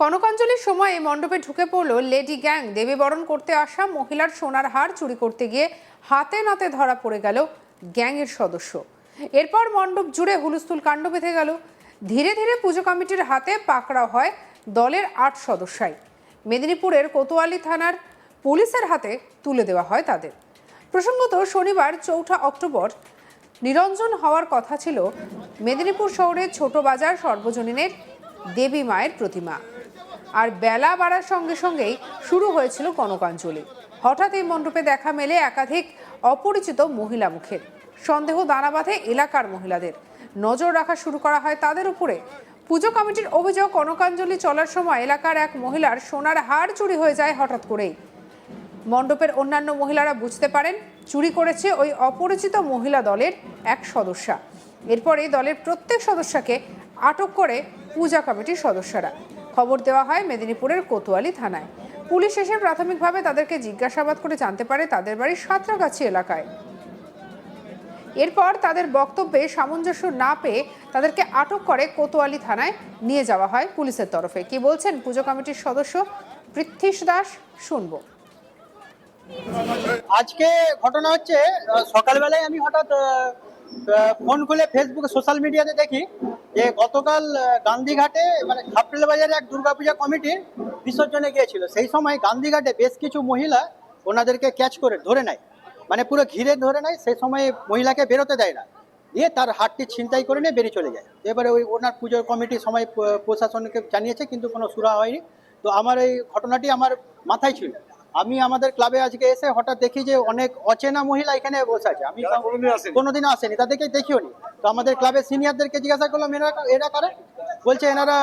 কনকাঞ্জলির সময় এই মণ্ডপে ঢুকে পড়ল লেডি গ্যাং। দেবী বরণ করতে আসা মহিলার সোনার হার চুরি করতে গিয়ে হাতে নাতে ধরা পড়ে গেল গ্যাংয়ের সদস্য। এরপর মণ্ডপ জুড়ে হুলস্থুল কাণ্ড বেঁধে গেল। ধীরে ধীরে পুজো কমিটির হাতে পাকড়াও হয় দলের আট সদস্যাই। মেদিনীপুরের কোতোয়ালি থানার পুলিশের হাতে তুলে দেওয়া হয় তাদের। প্রসঙ্গত শনিবার চৌঠা অক্টোবর নিরঞ্জন হওয়ার কথা ছিল মেদিনীপুর শহরের ছোট বাজার সর্বজনীনের দেবী মায়ের প্রতিমা। আর বেলা বাড়ার সঙ্গে সঙ্গেই শুরু হয়েছিল কনকাঞ্জলি। হঠাৎ এই মণ্ডপে দেখা মেলে একাধিক অপরিচিত মহিলা মুখের। সন্দেহ দানা বাঁধে এলাকার মহিলাদের। নজর রাখা শুরু করা হয় তাদের উপরে। পুজো কমিটির অভিযোগ, কনকাঞ্জলি চলার সময় এলাকার এক মহিলার সোনার হার চুরি হয়ে যায় হঠাৎ করেই। মণ্ডপের অন্যান্য মহিলারা বুঝতে পারেন, চুরি করেছে ওই অপরিচিত মহিলা দলের এক সদস্যা। এরপরে দলের প্রত্যেক সদস্যকে আটক করে পূজা কমিটির সদস্যরা। খবর দেওয়া হয় মেদিনীপুরের কোতোয়ালি থানায়। পুলিশ এসে প্রাথমিকভাবে তাদেরকে জিজ্ঞাসাবাদ করে জানতে পারে তাদের বাড়ি সাঁতরাগাছি এলাকায়। এরপর তাদের বক্তব্যে সামঞ্জস্য না পেয়ে তাদেরকে আটক করে কোতোয়ালি থানায় নিয়ে যাওয়া হয় পুলিশের তরফে। কি বলছেন পুজো কমিটির সদস্য পৃথ্বীশ দাস? শুনব। আজকে ঘটনা হচ্ছে সকালবেলায় আমি হঠাৎ ফোন খুলে ফেসবুকে সোশ্যাল মিডিয়াতে দেখি যে গতকাল গান্ধীঘাটে মানে খাপড়েল বাজারে এক দুর্গাপূজা কমিটির বিসর্জনে গিয়েছিল। সেই সময় গান্ধীঘাটে বেশ কিছু মহিলা ওনাদেরকে ক্যাচ করে, ধরে নেয়। মানে পুরো ঘিরে ধরে নেয়, সেই সময় মহিলাকে বেরোতে দেয় না। দিয়ে তার হাতটি ছিনতাই করে নিয়ে বেরিয়ে চলে যায়। এবারে ওই ওনার পুজোর কমিটি সময় প্রশাসনকে জানিয়েছে, কিন্তু কোনো সুরা হয়নি। তো আমার এই ঘটনাটি আমার মাথায় ছিল। আমি আমাদের ক্লাবে আজকে এসে হঠাৎ দেখি যে অনেক অচেনা মহিলা এখানে বসে আছে। আমি কোনোদিন আসেনি তাদেরকে দেখিও নি। তো আমাদের ক্লাবের সিনিয়রদেরকে জিজ্ঞাসা করলাম এরা এরা কারা? বলছে এনারা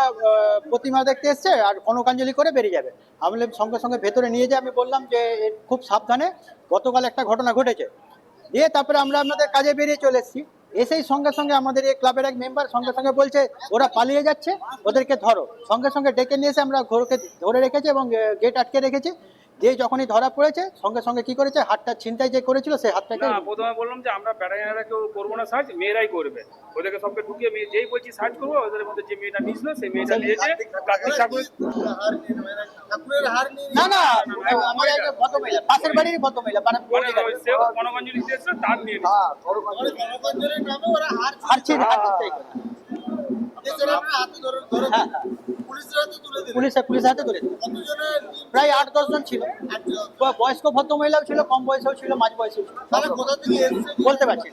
প্রতিমা দেখতে এসছে আর কনকাঞ্জলি করে বেরিয়ে যাবে। আমি সঙ্গে সঙ্গে ভেতরে নিয়ে যে। আমি বললাম যে খুব সাবধানে গতকাল একটা ঘটনা ঘটেছে। দিয়ে তারপরে আমরা আমাদের কাজে বেরিয়ে চলে এসেছি। এসেই সঙ্গে সঙ্গে আমাদের এই ক্লাবের এক মেম্বার সঙ্গে সঙ্গে বলছে ওরা পালিয়ে যাচ্ছে ওদেরকে ধরো। সঙ্গে সঙ্গে ডেকে নিয়ে এসে আমরা ঘরকে ধরে রেখেছি এবং গেট আটকে রেখেছি। দিয়ে যখনই ধরা পড়েছে সঙ্গে সঙ্গে কি করেছে? হাতটা ছিনতাই যে করেছিল সেই হাতটাকে না প্রথমে বললাম যে আমরা প্যারাইনারা কেউ করব না সার্চ মেয়েরাই করবে। ওদেরকে সবকে ঢুকিয়ে মেয়ে যেই বলছি সার্চ করব ওদের মধ্যে যে মেয়েটা নিয়েছিল সেই মেয়েটা নিয়েছে। প্রাকৃতিক না না আমার একটা ভদ্র মহিলা পাশের বাড়ির ভদ্র মহিলা মানে সেও গণগঞ্জলি দিয়েছিল তার নিয়ে নিয়েছে। হারছি হারছি হ্যাঁ। পুলিশ পুলিশ হাতে ধরে প্রায় আট দশ জন ছিল। বয়স্ক ভদ্র মহিলাও ছিল কম বয়সেও ছিল মাঝ বয়সেও ছিল। বলতে পারছি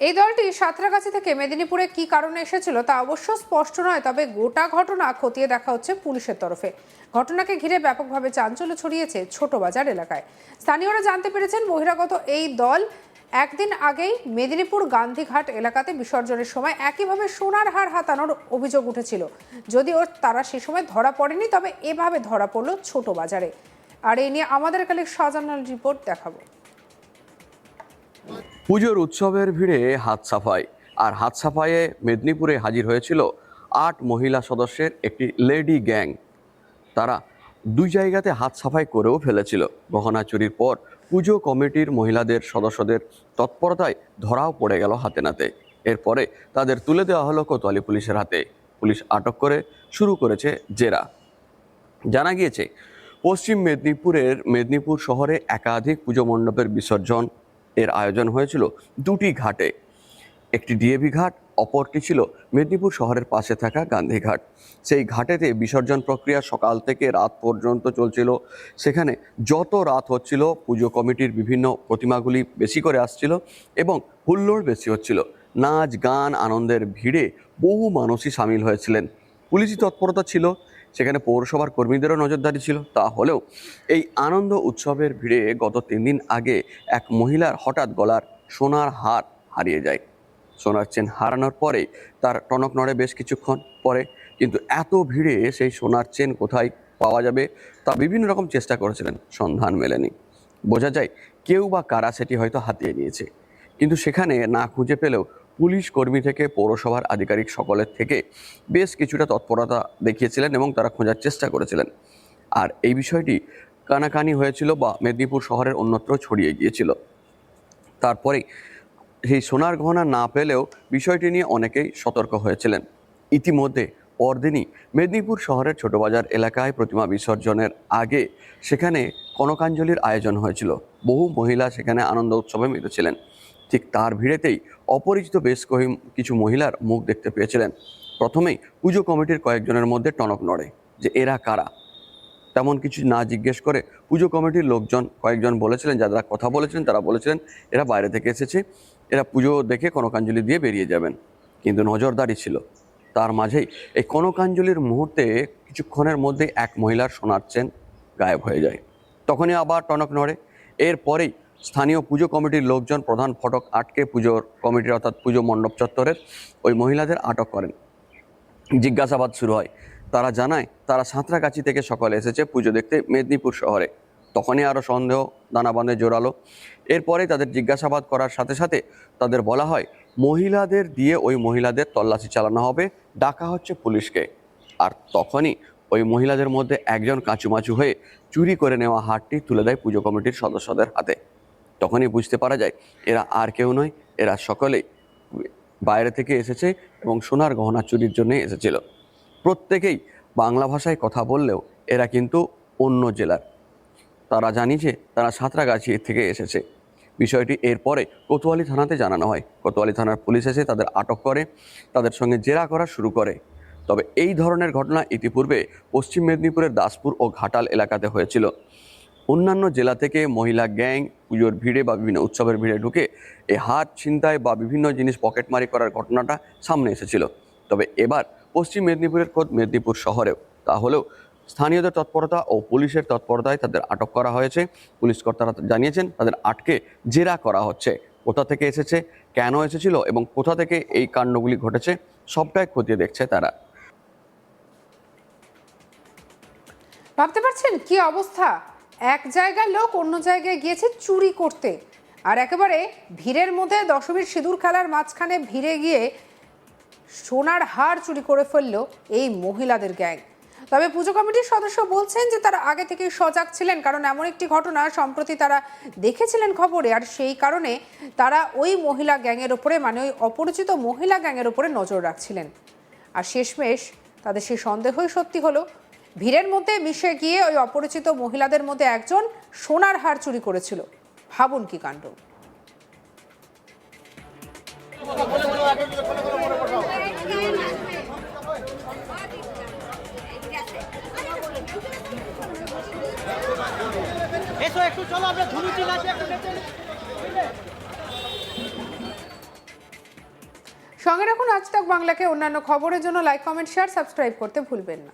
এই দলটি সাঁতরাগাছি থেকে মেদিনীপুরে কি কারণে এসেছিল তা অবশ্য স্পষ্ট নয় তবে গোটা ঘটনা খতিয়ে দেখা হচ্ছে পুলিশের তরফে। ঘটনাকে ঘিরে ব্যাপকভাবে চাঞ্চল্য ছড়িয়েছে ছোট বাজার এলাকায়। স্থানীয়রা জানতে পেরেছেন বহিরাগত এই দল একদিন আগেই মেদিনীপুর গান্ধীঘাট এলাকাতে বিসর্জনের সময় একইভাবে সোনার হার হাতানোর অভিযোগ উঠেছিল। যদিও তারা সে সময় ধরা পড়েনি, তবে এভাবে ধরা পড়ল ছোট বাজারে। আর এ নিয়ে আমাদের কালে সাজানোর রিপোর্ট দেখাবো। পুজোর উৎসবের ভিড়ে হাত সাফাই। আর হাত সাফাইয়ে মেদিনীপুরে হাজির হয়েছিল আট মহিলা সদস্যের একটি লেডি গ্যাং। তারা দুই জায়গাতে হাত সাফাই করেও ফেলেছিল। গহনা চুরির পর পুজো কমিটির মহিলাদের সদস্যদের তৎপরতায় ধরাও পড়ে গেল হাতে নাতে। এরপরে তাদের তুলে দেওয়া হলো কোতোয়ালি পুলিশের হাতে। পুলিশ আটক করে শুরু করেছে জেরা। জানা গিয়েছে, পশ্চিম মেদিনীপুরের মেদিনীপুর শহরে একাধিক পুজো মণ্ডপের বিসর্জন এর আয়োজন হয়েছিল দুটি ঘাটে। একটি ডিএভি ঘাট অপরটি ছিল মেদিনীপুর শহরের পাশে থাকা গান্ধীঘাট। সেই ঘাটেতে বিসর্জন প্রক্রিয়া সকাল থেকে রাত পর্যন্ত চলছিল। সেখানে যত রাত হচ্ছিল, পুজো কমিটির বিভিন্ন প্রতিমাগুলি বেশি করে আসছিল এবং হুল্লোড় বেশি হচ্ছিল। নাচ, গান, আনন্দের ভিড়ে বহু মানুষই সামিল হয়েছিলেন। পুলিশি তৎপরতা ছিল, সেখানে পৌরসভার কর্মীদেরও নজরদারি ছিল। তা হলেও এই আনন্দ উৎসবের ভিড়ে গত তিন দিন আগে এক মহিলার হঠাৎ গলার সোনার হার হারিয়ে যায়। সোনার চেন হারানোর পরে তার টনক নড়ে বেশ কিছুক্ষণ পরে। কিন্তু এত ভিড়ে সেই সোনার চেন কোথায় পাওয়া যাবে তা বিভিন্ন রকম চেষ্টা করেছিলেন, সন্ধান মেলেনি। বোঝা যায় কেউ বা কারা সেটি হয়তো হাতিয়ে নিয়েছে। কিন্তু সেখানে না খুঁজে পেলেও পুলিশ কর্মী থেকে, পৌরসভার আধিকারিক সকলের থেকে বেশ কিছুটা তৎপরতা দেখিয়েছিলেন এবং তারা খোঁজার চেষ্টা করেছিলেন। আর এই বিষয়টি কানাকানি হয়েছিল বা মেদিনীপুর শহরের অন্যত্র ছড়িয়ে গিয়েছিল। তারপরে সেই সোনার গহনা না পেলেও বিষয়টি নিয়ে অনেকেই সতর্ক হয়েছিলেন। ইতিমধ্যে পরদিনই মেদিনীপুর শহরের ছোটবাজার এলাকায় প্রতিমা বিসর্জনের আগে সেখানে কনকাঞ্জলির আয়োজন হয়েছিল। বহু মহিলা সেখানে আনন্দ উৎসবে মেতেছিলেন ঠিক তার ভিড়েতেই অপরিচিত বেশ কহি- কিছু মহিলার মুখ দেখতে পেয়েছিলেন। প্রথমেই পুজো কমিটির কয়েকজনের মধ্যে টনক নড়ে যে, এরা কারা? তেমন কিছু না জিজ্ঞেস করে পুজো কমিটির লোকজন কয়েকজন বলেছিলেন, যারা কথা বলেছিলেন তারা বলেছিলেন, এরা বাইরে থেকে এসেছে। এরা পুজো দেখে কনকাঞ্জলি দিয়ে বেরিয়ে যাবেন। কিন্তু নজরদারি ছিল। তার মাঝেই এই কনকাঞ্জলির মুহূর্তে কিছুক্ষণের মধ্যে এক মহিলার সোনার চেন গায়েব হয়ে যায়। তখনই আবার টনক নড়ে। এরপরেই স্থানীয় পুজো কমিটির লোকজন প্রধান ফটক আটকে পুজোর কমিটির অর্থাৎ পুজো মণ্ডপ চত্বরের ওই মহিলাদের আটক করেন। জিজ্ঞাসাবাদ শুরু হয়। তারা জানায়, তারা সাঁতরাগাছি থেকে সকালে এসেছে পুজো দেখতে মেদিনীপুর শহরে। তখনই আরও সন্দেহ দানা বাঁধে জোরালো। এরপরে তাদের জিজ্ঞাসাবাদ করার সাথে সাথে তাদের বলা হয়, মহিলাদের দিয়ে ওই মহিলাদের তল্লাশি চালানো হবে, ডাকা হচ্ছে পুলিশকে। আর তখনই ওই মহিলাদের মধ্যে একজন কাঁচুমাচু হয়ে চুরি করে নেওয়া হারটি তুলে দেয় পুজো কমিটির সদস্যদের হাতে। তখনই বুঝতে পারা যায়, এরা আর কেউ নয়, এরা সকলেই বাইরে থেকে এসেছে এবং সোনার গহনা চুরির জন্য এসেছিল। প্রত্যেকেই বাংলা ভাষায় কথা বললেও এরা কিন্তু অন্য জেলার। তারা জানিয়েছে, তারা সাঁতরাগাছি থেকে এসেছে। বিষয়টি এরপরে কোতোয়ালি থানাতে জানানো হয়। কোতোয়ালি থানার পুলিশ এসে তাদের আটক করে, তাদের সঙ্গে জেরা করা শুরু করে। তবে এই ধরনের ঘটনা ইতিপূর্বে পশ্চিম মেদিনীপুরের দাসপুর ও ঘাটাল এলাকাতে হয়েছিল। অন্যান্য জেলা থেকে মহিলা গ্যাং, পুজোর ভিড়ে বা বিভিন্ন উৎসবের ভিড়ে ঢুকে এই হাত ছিনতাই বা বিভিন্ন জিনিস পকেটমারি করার ঘটনাটা সামনে এসেছিল। তবে এবার পশ্চিম মেদিনীপুরের খোদ মেদিনীপুর শহরেও। তাহলেও স্থানীয়দের তৎপরতা ও পুলিশের তৎপরতায় তাদের আটক করা হয়েছে। পুলিশ কর্তারা জানিয়েছেন, তাদের আটকে জেরা করা হচ্ছে। কোথা থেকে এসেছে, কেন এসেছিল এবং কোথা থেকে এই কাণ্ডগুলি ঘটেছে, সবটাই খতিয়ে দেখছে তারা। ভাবতে পারছেন কি অবস্থা? এক জায়গার লোক অন্য জায়গায় গিয়েছে চুরি করতে। আর একেবারে ভিড়ের মধ্যে দশমীর সিঁদুর খেলার মাঝখানে ভিড়ে গিয়ে সোনার হার চুরি করে ফেলল এই মহিলাদের গ্যাং। তবে পুজো কমিটির সদস্য বলছেন যে তারা আগে থেকেই সজাগ ছিলেন, কারণ এমন একটি ঘটনা সম্প্রতি তারা দেখেছিলেন খবরে, আর সেই কারণে তারা ওই মহিলা গ্যাংয়ের ওপরে মানে ওই অপরিচিত মহিলা গ্যাংয়ের ওপরে নজর রাখছিলেন। আর শেষমেশ তাদের সেই সন্দেহই সত্যি হলো, ভিড়ের মধ্যে মিশে গিয়ে ওই অপরিচিত মহিলাদের মধ্যে একজন সোনার হার চুরি করেছিল। ভাবুন কি কাণ্ড। এসো একটু চলো আমরা সঙ্গে রাখুন আজ তক বাংলাকে অন্যান্য খবরের জন্য লাইক কমেন্ট শেয়ার সাবস্ক্রাইব করতে ভুলবেন না।